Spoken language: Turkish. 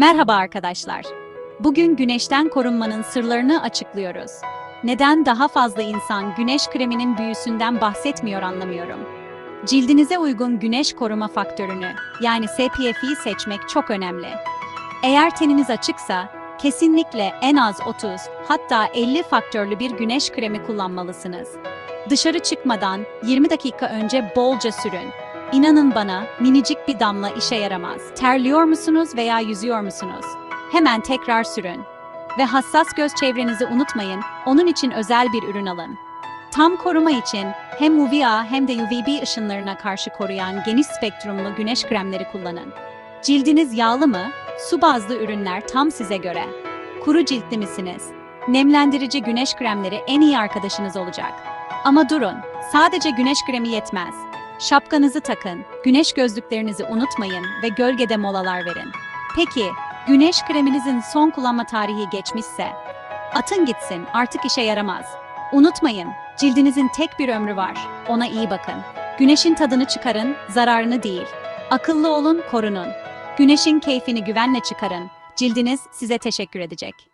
Merhaba arkadaşlar. Bugün güneşten korunmanın sırlarını açıklıyoruz. Neden daha fazla insan güneş kreminin büyüsünden bahsetmiyor anlamıyorum. Cildinize uygun güneş koruma faktörünü yani SPF'i seçmek çok önemli. Eğer teniniz açıksa kesinlikle en az 30 hatta 50 faktörlü bir güneş kremi kullanmalısınız. Dışarı çıkmadan 20 dakika önce bolca sürün. İnanın bana minicik bir damla işe yaramaz. Terliyor musunuz veya yüzüyor musunuz? Hemen tekrar sürün. Ve hassas göz çevrenizi unutmayın, onun için özel bir ürün alın. Tam koruma için hem UVA hem de UVB ışınlarına karşı koruyan geniş spektrumlu güneş kremleri kullanın. Cildiniz yağlı mı? Su bazlı ürünler tam size göre. Kuru ciltli misiniz? Nemlendirici güneş kremleri en iyi arkadaşınız olacak. Ama durun, sadece güneş kremi yetmez. Şapkanızı takın, güneş gözlüklerinizi unutmayın ve gölgede molalar verin. Peki, güneş kreminizin son kullanma tarihi geçmişse? Atın gitsin, artık işe yaramaz. Unutmayın, cildinizin tek bir ömrü var. Ona iyi bakın. Güneşin tadını çıkarın, zararını değil. Akıllı olun, korunun. Güneşin keyfini güvenle çıkarın. Cildiniz size teşekkür edecek.